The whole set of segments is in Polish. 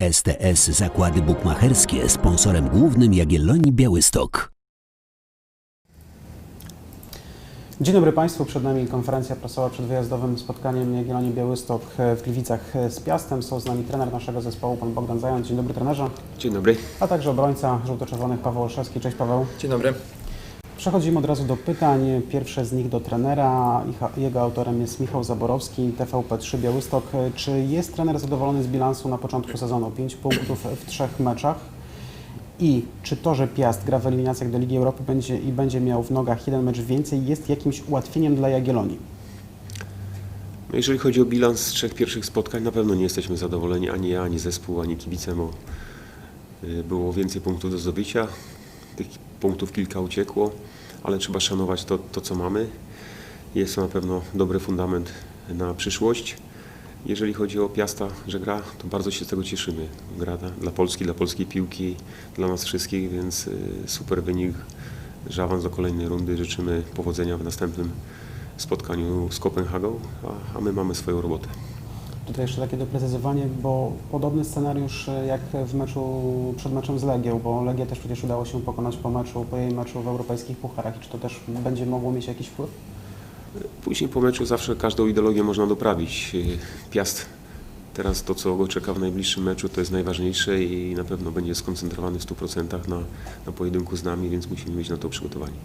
STS Zakłady Bukmacherskie sponsorem głównym Jagiellonii Białystok. Dzień dobry Państwu, przed nami konferencja prasowa przed wyjazdowym spotkaniem Jagiellonii Białystok w Gliwicach z Piastem. Są z nami trener naszego zespołu, pan Bogdan Zając. Dzień dobry trenerze. Dzień dobry. A także obrońca żółto-czerwonych Paweł Olszewski. Cześć Paweł. Dzień dobry. Przechodzimy od razu do pytań. Pierwsze z nich do trenera. Jego autorem jest Michał Zaborowski, TVP3 Białystok. Czy jest trener zadowolony z bilansu na początku sezonu? 5 punktów w trzech meczach. I czy to, że Piast gra w eliminacjach do Ligi Europy będzie, i będzie miał w nogach jeden mecz więcej, jest jakimś ułatwieniem dla Jagiellonii? No jeżeli chodzi o bilans z trzech pierwszych spotkań, na pewno nie jesteśmy zadowoleni ani ja, ani zespół, ani kibice, bo y, było więcej punktów do zdobycia. Tych punktów kilka uciekło, ale trzeba szanować to, to co mamy. Jest to na pewno dobry fundament na przyszłość. Jeżeli chodzi o Piasta, że gra, to bardzo się z tego cieszymy. Gra dla- Polski, dla polskiej piłki, dla nas wszystkich, więc y, super wynik, że awans do kolejnej rundy. Życzymy powodzenia w następnym spotkaniu z Kopenhagą, a, a my mamy swoją robotę. Tutaj jeszcze takie doprecyzowanie, bo podobny scenariusz e, jak w meczu przed meczem z Legią, bo Legia też przecież udało się pokonać po meczu, po jej meczu w europejskich pucharach. I czy to też będzie mogło mieć jakiś wpływ? Później po meczu zawsze każdą ideologię można doprawić. Y, Piast teraz to, co go czeka w najbliższym meczu, to jest najważniejsze i na pewno będzie skoncentrowany w 100% na, na pojedynku z nami, więc musimy być na to przygotowani.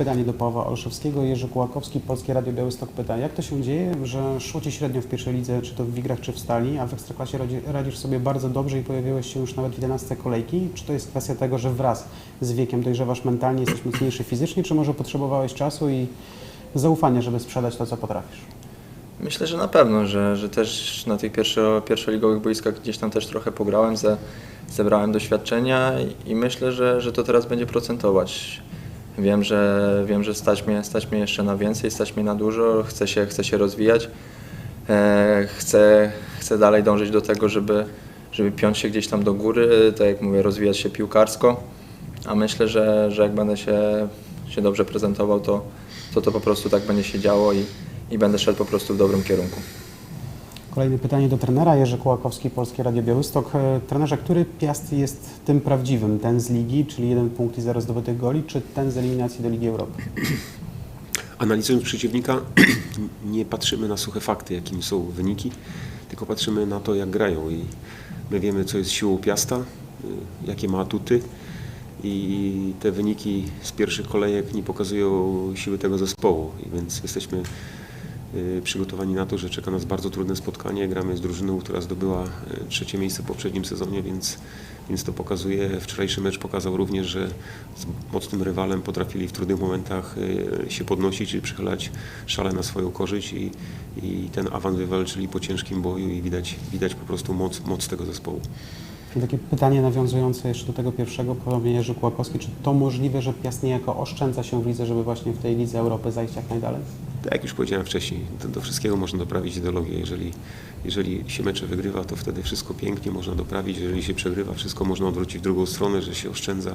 Pytanie do Pawła Olszewskiego. Jerzy Kułakowski, Polskie Radio Białystok pyta, jak to się dzieje, że szło Ci średnio w pierwszej lidze, czy to w Wigrach, czy w Stali, a w Ekstraklasie radzi- radzisz sobie bardzo dobrze i pojawiłeś się już nawet w 11 kolejki? Czy to jest kwestia tego, że wraz z wiekiem dojrzewasz mentalnie, jesteś mocniejszy fizycznie, czy może potrzebowałeś czasu i zaufania, żeby sprzedać to, co potrafisz? Myślę, że na pewno, że, że też na tych pierwszo, pierwszoligowych boiskach gdzieś tam też trochę pograłem, ze, zebrałem doświadczenia i myślę, że, że to teraz będzie procentować. Wiem, że, wiem, że stać mnie, stać mnie jeszcze na więcej, stać mnie na dużo, chcę się, chcę się rozwijać. E, chcę, chcę dalej dążyć do tego, żeby, żeby piąć się gdzieś tam do góry, tak jak mówię, rozwijać się piłkarsko. A myślę, że, że jak będę się, się dobrze prezentował, to, to to po prostu tak będzie się działo i, i będę szedł po prostu w dobrym kierunku. Kolejne pytanie do trenera. Jerzy Kułakowski, Polskie Radio Białystok. E, Trenerze, który Piast jest tym prawdziwym? Ten z ligi, czyli jeden punkt i zero zdobytych goli, czy ten z eliminacji do Ligi Europy? Analizując przeciwnika, nie patrzymy na suche fakty, jakimi są wyniki, tylko patrzymy na to, jak grają. I my wiemy, co jest siłą Piasta, y, jakie ma atuty. I te wyniki z pierwszych kolejek nie pokazują siły tego zespołu. I więc jesteśmy przygotowani na to, że czeka nas bardzo trudne spotkanie. Gramy z drużyną, która zdobyła y, trzecie miejsce w poprzednim sezonie, więc, więc to pokazuje. Wczorajszy mecz pokazał również, że z mocnym rywalem potrafili w trudnych momentach y, się podnosić i przychylać szale na swoją korzyść i, i ten awans wywalczyli po ciężkim boju i widać, widać po prostu moc, moc tego zespołu. Takie pytanie nawiązujące jeszcze do tego pierwszego, ponownie Jerzy Kułakowski. Czy to możliwe, że Piast niejako oszczędza się w lidze, żeby właśnie w tej lidze Europy zajść jak najdalej? Tak jak już powiedziałem wcześniej, do, do wszystkiego można doprawić ideologię. Jeżeli, jeżeli się mecze wygrywa, to wtedy wszystko pięknie można doprawić. Jeżeli się przegrywa, wszystko można odwrócić w drugą stronę, że się oszczędza.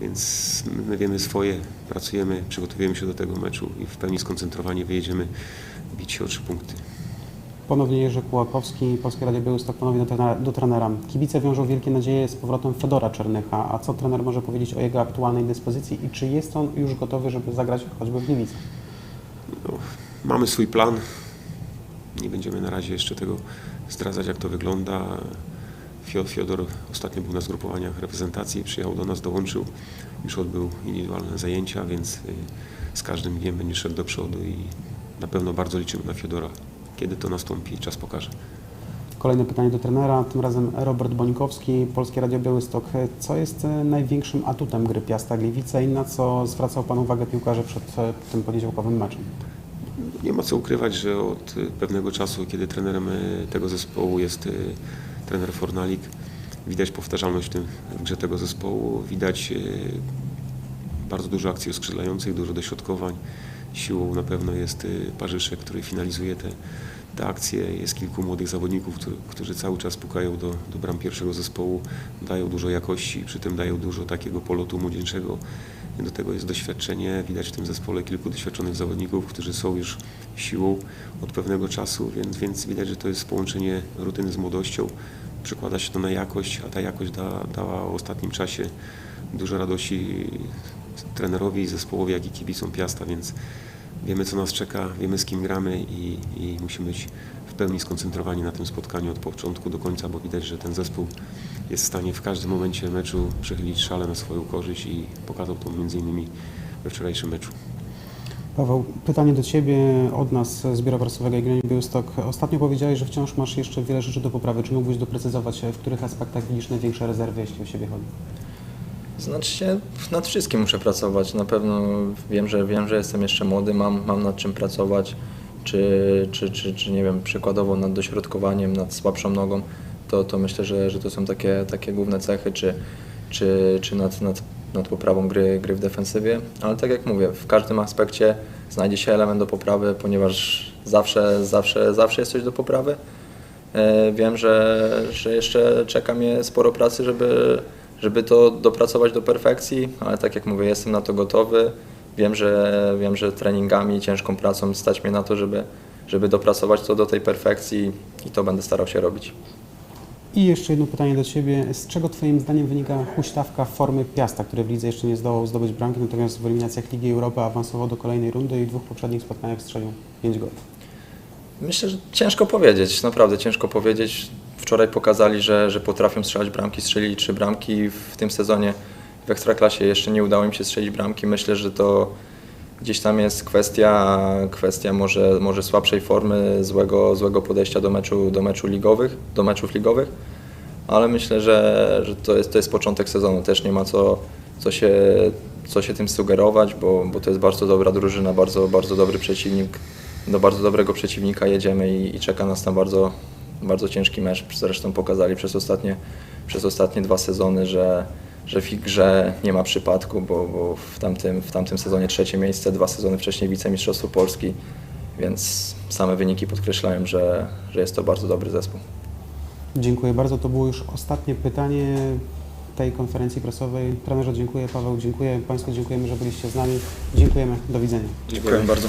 Więc my wiemy swoje, pracujemy, przygotowujemy się do tego meczu i w pełni skoncentrowani wyjedziemy bić się o trzy punkty. Ponownie Jerzy Kułakowski, Polskie Radio Białystok, ponownie do do trenera. Kibice wiążą wielkie nadzieje z powrotem Fedora Czernycha. A co trener może powiedzieć o jego aktualnej dyspozycji i czy jest on już gotowy, żeby zagrać choćby w Gliwicach? No, mamy swój plan. Nie będziemy na razie jeszcze tego zdradzać, jak to wygląda. Fio- Fiodor ostatnio był na zgrupowaniach reprezentacji, przyjechał do nas, dołączył, już odbył indywidualne zajęcia, więc y, z każdym dniem będzie szedł do przodu i na pewno bardzo liczymy na Fiodora. Kiedy to nastąpi, czas pokaże. Kolejne pytanie do trenera, tym razem Robert Bońkowski, Polskie Radio Białystok. Co jest e, największym atutem gry Piasta Gliwice i na co zwracał Pan uwagę piłkarze przed e, tym poniedziałkowym meczem? Nie ma co ukrywać, że od y, pewnego czasu, kiedy trenerem tego zespołu jest trener Fornalik, widać powtarzalność w, tym, w grze tego zespołu, widać bardzo dużo akcji oskrzydlających, dużo dośrodkowań. Siłą na pewno jest y, Parzyszek, który finalizuje te, te akcje. Jest kilku młodych zawodników, którzy, którzy cały czas pukają do, do bram pierwszego zespołu, dają dużo jakości, przy tym dają dużo takiego polotu młodzieńczego. Do tego jest doświadczenie. Widać w tym zespole kilku doświadczonych zawodników, którzy są już siłą od pewnego czasu, więc, więc widać, że to jest połączenie rutyny z młodością. przekłada się to na jakość, a ta jakość da, dała w ostatnim czasie dużo radości trenerowi, zespołowi, jak i kibicom Piasta, więc wiemy co nas czeka, wiemy z kim gramy i, i musimy być w pełni skoncentrowani na tym spotkaniu od początku do końca, bo widać, że ten zespół jest w stanie w każdym momencie meczu przechylić szale na swoją korzyść i pokazał to między innymi we wczorajszym meczu. Paweł, pytanie do Ciebie od nas z Biura Prasowego Jagiellonii Białystok. Ostatnio powiedziałeś, że wciąż masz jeszcze wiele rzeczy do poprawy. Czy mógłbyś doprecyzować, w których aspektach widzisz największe rezerwy, jeśli o siebie chodzi? Znaczy się, nad wszystkim muszę pracować. Na pewno wiem, że wiem, że jestem jeszcze młody, mam, mam nad czym pracować. Czy, czy, czy, czy nie wiem, przykładowo nad dośrodkowaniem, nad słabszą nogą, to, to myślę, że, że to są takie, takie główne cechy, czy, czy, czy nad, nad, nad poprawą gry, gry w defensywie. Ale tak jak mówię, w każdym aspekcie znajdzie się element do poprawy, ponieważ zawsze, zawsze, zawsze jest coś do poprawy. E, Wiem, że, że jeszcze czeka mnie sporo pracy, żeby, żeby to dopracować do perfekcji, ale tak jak mówię, jestem na to gotowy. Wiem, że, wiem, że treningami, ciężką pracą stać mnie na to, żeby, żeby dopracować to do tej perfekcji i to będę starał się robić. I jeszcze jedno pytanie do Ciebie. Z czego Twoim zdaniem wynika huśtawka formy Piasta, który w lidze jeszcze nie zdołał zdobyć bramki, natomiast w eliminacjach Ligi Europy awansował do kolejnej rundy i w dwóch poprzednich spotkaniach strzelił 5 goli? Myślę, że ciężko powiedzieć, naprawdę ciężko powiedzieć. Wczoraj pokazali, że, że potrafią strzelać bramki, strzelili trzy bramki w tym sezonie. W Ekstraklasie jeszcze nie udało im się strzelić bramki. Myślę, że to gdzieś tam jest kwestia, kwestia może, może słabszej formy, złego, złego podejścia do, meczu, do, meczu ligowych, do meczów ligowych, ale myślę, że, że to, jest, to jest początek sezonu. Też nie ma co, co, się, co się tym sugerować, bo, bo to jest bardzo dobra drużyna, bardzo, bardzo dobry przeciwnik. Do bardzo dobrego przeciwnika jedziemy i, i czeka nas tam bardzo, bardzo ciężki mecz. Zresztą pokazali przez ostatnie, przez ostatnie dwa sezony, że, że w ich grze nie ma przypadku, bo, bo w, tamtym, w tamtym sezonie trzecie miejsce, dwa sezony wcześniej wicemistrzostwo Polski, więc same wyniki podkreślają, że, że jest to bardzo dobry zespół. Dziękuję bardzo. To było już ostatnie pytanie tej konferencji prasowej. Trenerze dziękuję, Paweł dziękuję, Państwu dziękujemy, że byliście z nami. Dziękujemy, do widzenia. Dziękuję bardzo.